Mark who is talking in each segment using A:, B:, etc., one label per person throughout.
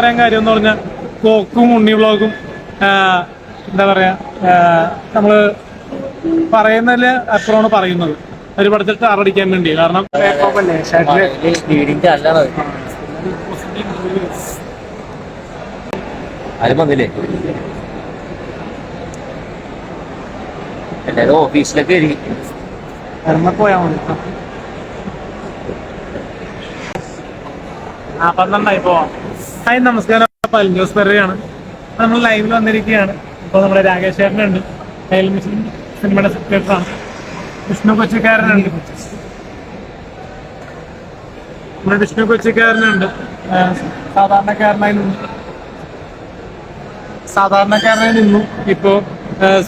A: പറയാൻ കാര്യം എന്ന് പറഞ്ഞാൽ കോക്കും ഉണ്ണി വ്ളോഗും എന്താ പറയാ നമ്മൾ പറയുന്നതിൽ അപ്പുറമാണ് പറയുന്നത്. ഒരു പടത്തിൽ ടാറടിക്കാൻ വേണ്ടി. കാരണം
B: എല്ലാരും ഓഫീസിലൊക്കെ
A: പോയാ മതി. ആ പന്ത്രണ്ടായി പോവാം. ഹായ് നമസ്കാരം. പൽ ന്യൂസ് പെരയാണ്. നമ്മൾ ലൈവിൽ വന്നിരിക്കുകയാണ്. ഇപ്പോൾ നമ്മുടെ രാകേഷ് ചേട്ടനുണ്ട്. മിഷൻ സിനിമയുടെ സെക്രട്ടറാണ് വിഷ്ണു കൊച്ചിക്കാരനുണ്ട്. നമ്മുടെ വിഷ്ണു കൊച്ചിക്കാരനുണ്ട്. സാധാരണക്കാരനായി നിന്നു. സാധാരണക്കാരനായി നിന്നു. ഇപ്പോ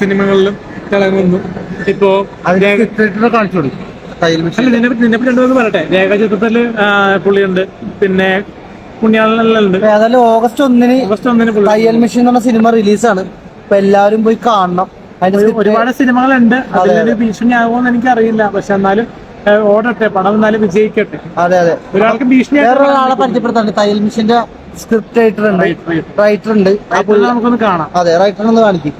A: സിനിമകളിലും തിളങ്ങുന്നു ഇപ്പോ
C: കാണിച്ചു
A: നിന്നെ പറ്റി രണ്ടുപേർക്ക് പറയട്ടെ. രേഖാചിത്രത്തിൽ പുള്ളിയുണ്ട്. പിന്നെ പുണ്യാളനുണ്ട്
C: ഏതായാലും ഓഗസ്റ്റ് ഒന്നിന്
A: ഓഗസ്റ്റ് ഒന്നിന്
C: തയ്യൽ മെഷീൻ എന്ന് പറഞ്ഞ സിനിമ റിലീസാണ് അപ്പൊ എല്ലാവരും പോയി കാണണം. അതിന്റെ
A: ഒരുപാട് സിനിമകളുണ്ട്. അതിലൊരു ഭീഷണി ആകുമോന്ന് എനിക്കറിയില്ല. പക്ഷെ എന്നാലും ഓടട്ടെ. പടം എന്നാലും വിജയിക്കട്ടെ.
C: അതെ അതെ.
A: ഒരാൾക്ക് ഭീഷണി
C: വേറൊരാളെ പരിചയപ്പെടുത്താണ്ട് തയ്യൽ മെഷീന്റെ സ്ക്രിപ്റ്റ് റൈറ്റർ ഉണ്ട്. റൈറ്റർ ഉണ്ട്.
A: നമുക്കൊന്ന് കാണാം.
C: അതെ റൈറ്റർ ഒന്ന് കാണിക്കും.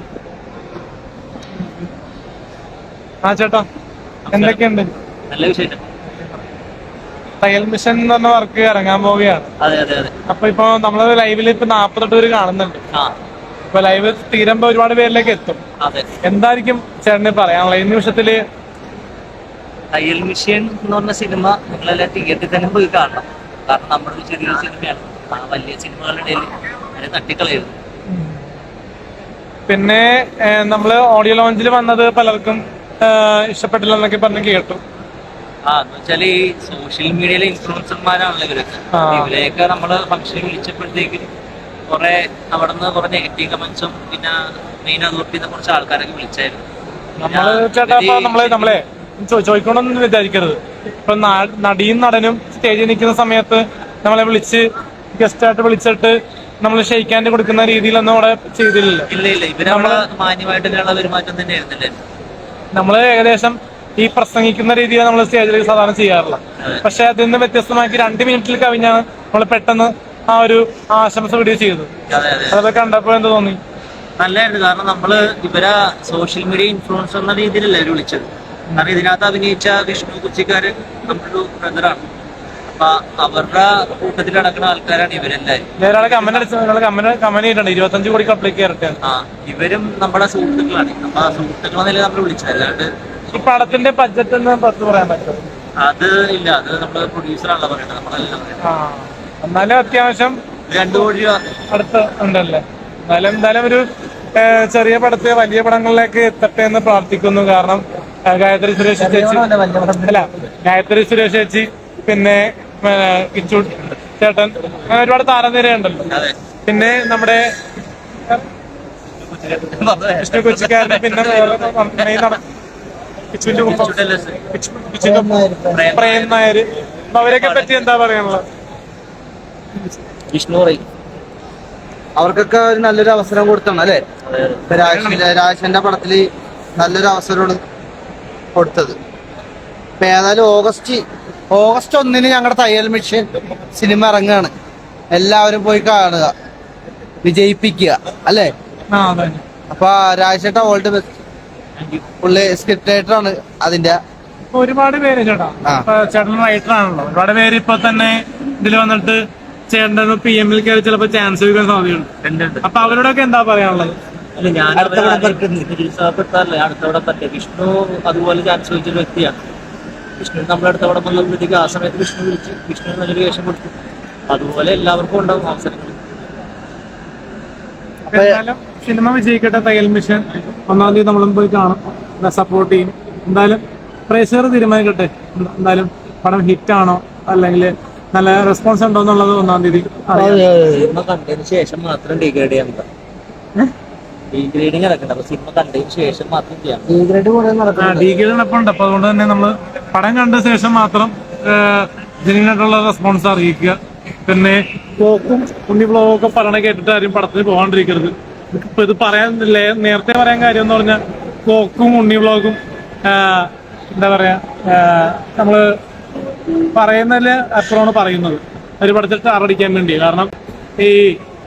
A: ആ ചേട്ടാ. എന്തൊക്കെയുണ്ട്?
B: നല്ല വിഷയം
A: തയ്യൽ മിഷൻ എന്ന് പറഞ്ഞ വർക്ക് ഇറങ്ങാൻ പോവുകയാണ്.
B: അതെ അതെ അതെ.
A: അപ്പൊ ഇപ്പൊ നമ്മൾ ലൈവിൽ ഇപ്പൊ നാപ്പത്തെട്ട് പേര് കാണുന്നുണ്ട്.
B: ആ.
A: ഇപ്പൊ ലൈവ് തീരുമ്പോ ഒരുപാട് പേരിലേക്ക് എത്തും.
B: അതെ.
A: എന്തായിരിക്കും ചേട്ടന് പറയാനുള്ള ഈ നിമിഷത്തിൽ
B: തയ്യൽ മിഷൻ എന്ന് പറഞ്ഞ സിനിമ നിങ്ങളെല്ലാം തിയേറ്ററിൽ തന്നെ പോയി കാണണം. കാരണം നമ്മുടെ ഒരു ചെറിയൊരു സിനിമയാണ്. ആ വലിയ സിനിമകളുടെ ഇടയിൽ അതിനെ തട്ടിക്കളയരുത്
A: പിന്നെ നമ്മൾ ഓഡിയോ ലോഞ്ചിൽ വന്നത് പലർക്കും ഇഷ്ടപ്പെട്ടില്ല എന്നൊക്കെ പറഞ്ഞ് കേട്ടു.
B: ആ എന്ന് വെച്ചാൽ ഈ സോഷ്യൽ മീഡിയയിലെ ഇൻഫ്ലുവൻസർമാരാണല്ലോ ഇവരൊക്കെ. ഇവരെയൊക്കെ നമ്മൾ ഫംഗ്ഷനിൽ വിളിച്ചപ്പോഴത്തേക്ക് കുറെ അവിടെ നിന്ന് കുറെ നെഗറ്റീവ് കമന്റ്സും പിന്നെ മെയിൻ അതോറിറ്റിന്ന് കുറച്ച് ആൾക്കാരൊക്കെ വിളിച്ചായിരുന്നു.
A: നമ്മൾ ചേട്ടാ ഇപ്പൊ നമ്മൾ നമ്മളെ ചോദിക്കണമെന്ന് വിചാരിക്കരുത്. ഇപ്പൊ നടിയും നടനും സ്റ്റേജിൽ നിൽക്കുന്ന സമയത്ത് നമ്മളെ വിളിച്ച് ഗസ്റ്റ് ആയിട്ട് വിളിച്ചിട്ട് നമ്മൾ ഷെയ്ക്കാൻഡ് കൊടുക്കുന്ന രീതിയിലൊന്നും അവിടെ ചെയ്തില്ലല്ലോ.
B: ഇല്ല ഇല്ല. ഇവരവിടെ മാന്യമായിട്ടുള്ള പെരുമാറ്റം തന്നെ ആയിരുന്നില്ലേ
A: നമ്മൾ ഏകദേശം ഈ പ്രസംഗിക്കുന്ന രീതിയാണ് നമ്മൾ സ്റ്റേജിൽ സാധാരണ ചെയ്യാറില്ല പക്ഷെ അതിൽ നിന്ന് വ്യത്യസ്തമാക്കി രണ്ട് മിനിറ്റിൽ കവിഞ്ഞാണ് നമ്മൾ പെട്ടെന്ന് ആ ഒരു ആശംസ വീഡിയോ ചെയ്തത്.
B: അതെ അതെ.
A: അതൊക്കെ കണ്ടപ്പോൾ എന്ത് തോന്നി?
B: നല്ലായിരുന്നു കാരണം നമ്മൾ ഇവരെ സോഷ്യൽ മീഡിയ ഇൻഫ്ലുവൻസർ എന്ന രീതിയിലല്ല അവർ വിളിച്ചത്. കാരണം ഇതിനകത്ത് അഭിനയിച്ച വിഷ്ണു കുച്ചിക്കാരൻ നമ്മളൊരു ബ്രദറാണ് അപ്പൊ അവരുടെ കൂട്ടത്തിൽ നടക്കുന്ന ആൾക്കാരാണ് ഇവരെല്ലാരും.
A: ഇരുപത്തഞ്ച് കോടി
B: ആ ഇവരും നമ്മുടെ സുഹൃത്തുക്കളാണ്. അപ്പൊ ആ സുഹൃത്തുക്കൾ എന്നല്ലേ നമ്മൾ വിളിച്ചത്. അല്ലാണ്ട്
A: ഈ പടത്തിന്റെ ബഡ്ജറ്റ് എന്ന് പത്ത് പറയാൻ പറ്റും
B: അത് ഇല്ല അത് നമ്മൾ പ്രൊഡ്യൂസറാണല്ലോ പറയുന്നത് നമ്മളല്ല പറയുന്നത്
A: ആ എന്നാലും അത്യാവശ്യം
B: രണ്ടു കോടി രൂപ.
A: അടുത്ത് ഉണ്ടല്ലേ? എന്നാലും എന്തായാലും ഒരു ഏഹ്, ചെറിയ പടത്തെ വലിയ പടങ്ങളിലേക്ക് എത്തട്ടെ എന്ന് പ്രാർത്ഥിക്കുന്നു. കാരണം ഏഹ്, ഗായത്രി സുരേഷ് ചേച്ചി അല്ല ഗായത്രി സുരേഷ് ചേച്ചി പിന്നെ ഏഹ്, കിച്ചു ചേട്ടൻ അങ്ങനെ ഒരുപാട് താരനിരയുണ്ടല്ലോ.
B: അതെ.
A: പിന്നെ നമ്മുടെ വിഷ്ണു കൊച്ചിക്കാരന് പിന്നെ വേറെ മെയിൻ നട- കിച്ചുവിന്റെ
B: പ്രേം
A: നായർ അവരെയൊക്കെ പറ്റി എന്താ പറയാനുള്ളത്?
B: വിഷ്ണു
C: അവർക്കൊക്കെ ഒരു നല്ലൊരു അവസരം കൊടുത്താണ് അല്ലെ? രാജന്റെ പടത്തിൽ നല്ലൊരു അവസരമാണ് കൊടുത്തത്. ഇപ്പൊ ഏതായാലും ഓഗസ്റ്റ് ഓഗസ്റ്റ് ഒന്നിന് ഞങ്ങളുടെ തയ്യൽ മിഷൻ സിനിമ ഇറങ്ങുകയാണ് എല്ലാവരും പോയി കാണുക. വിജയിപ്പിക്കുക അല്ലേ?
A: ആ അതെ.
C: അപ്പൊ രാജേട്ട ഓൾഡ് ബെസ്റ്റ് പുള്ളി സ്ക്രിപ്റ്റ് റൈറ്റർ ആണ് അതിന്റെ.
A: ഒരുപാട് പേര് ചേട്ടാ ചേട്ടൻ റൈറ്റർ ആണല്ലോ. ഒരുപാട് പേര് ഇപ്പൊ തന്നെ ഇതിൽ വന്നിട്ട് ചേട്ടൻ പി എമ്മിൽ കയറി ചിലപ്പോ ചാൻസ് ചോദിക്കാൻ സാധ്യതയുണ്ട്. അപ്പൊ അവരോടൊക്കെ എന്താ പറയാനുള്ളത്?
B: അല്ല ഞാൻ നിരുത്സാഹപ്പെടുത്താറില്ല. അടുത്തവിടെ പറ്റില്ല. വിഷ്ണു അതുപോലെ ചാൻസ് ചോദിച്ചൊരു വ്യക്തിയാണ്. വിഷ്ണു നമ്മുടെ അടുത്തവിടെ വന്നപ്പോഴത്തേക്ക് ആ സമയത്ത് വിഷ്ണു വിളിച്ച് വിഷ്ണു നല്ലൊരു വേഷം കൊടുത്തു. അതുപോലെ എല്ലാവർക്കും ഉണ്ടാവും അവസരങ്ങൾ
A: സിനിമ വിജയിക്കട്ടെ തയ്യൽ മിഷൻ. ഒന്നാം തീയതി നമ്മളും പോയി കാണും. സപ്പോർട്ട് ചെയ്യും. എന്തായാലും പ്രേക്ഷകർ തീരുമാനിക്കട്ടെ. എന്തായാലും പടം ഹിറ്റ് ആണോ? അല്ലെങ്കിൽ നല്ല റെസ്പോൺസ് ഉണ്ടോ എന്നുള്ളത് ഒന്നാം തീയതി അറിയാം.
B: സിനിമ കണ്ടതിന് ശേഷം മാത്രം ഡീഗ്രേഡ് ചെയ്യാൻ പറ്റും. ഡീഗ്രേഡിങ് നടക്കണ്ട. അപ്പൊ സിനിമ കണ്ടതിന് ശേഷം മാത്രം ചെയ്യാം.
A: ഡീഗ്രേഡ് അപ്പൊ അതുകൊണ്ട് തന്നെ നമ്മൾ പടം കണ്ട ശേഷം മാത്രം ജനുവിനായിട്ടുള്ള റെസ്പോൺസ് അറിയിക്കുക. പിന്നെ പോക്കും ഉണ്ണി ബ്ലോഗൊക്കെ പറഞ്ഞ പറയണ കേട്ടിട്ട് ആരും പടത്തിന് പോകാണ്ടിരിക്കരുത് ഇപ്പൊ ഇത് പറയാൻ നേരത്തെ പറയാൻ കാര്യം എന്ന് പറഞ്ഞാൽ ബ്ലോക്കും ഉണ്ണി ബ്ലോഗും എന്താ പറയാ നമ്മൾ പറയുന്നതിൽ അപ്പുറമാണ് പറയുന്നത്. ഒരു പടത്തിൽ ടാറടിക്കാൻ വേണ്ടി. കാരണം ഈ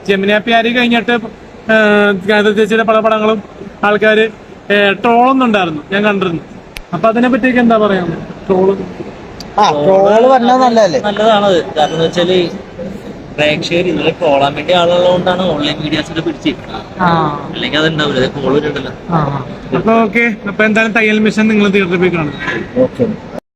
A: ജമിനാപ്പിയാരി പ്യാരി കഴിഞ്ഞിട്ട് ഗണിത ചേച്ചിയുടെ പല പടങ്ങളും ആൾക്കാർ ട്രോളുന്നുണ്ടായിരുന്നു. ഞാൻ കണ്ടിരുന്നു. അപ്പൊ അതിനെ പറ്റിയൊക്കെ എന്താ പറയാ?
C: ട്രോൾ.
B: നല്ലതാണത്. കാരണം വെച്ചാൽ പ്രേക്ഷകർ ഇതുവരെ കോളാൻ വേണ്ടി ആളുള്ളതുകൊണ്ടാണ് ഓൺലൈൻ മീഡിയാസിനെ പിടിച്ചിരിക്കുന്നത്. അല്ലെങ്കിൽ അതുണ്ടാവില്ല കോൾ കോൾ വരുന്നുണ്ടല്ലോ
A: അപ്പൊ ഓക്കെ അപ്പൊ എന്തായാലും തയ്യൽ മിഷൻ നിങ്ങൾ തീർത്തിപ്പിക്കണം
C: ഓക്കെ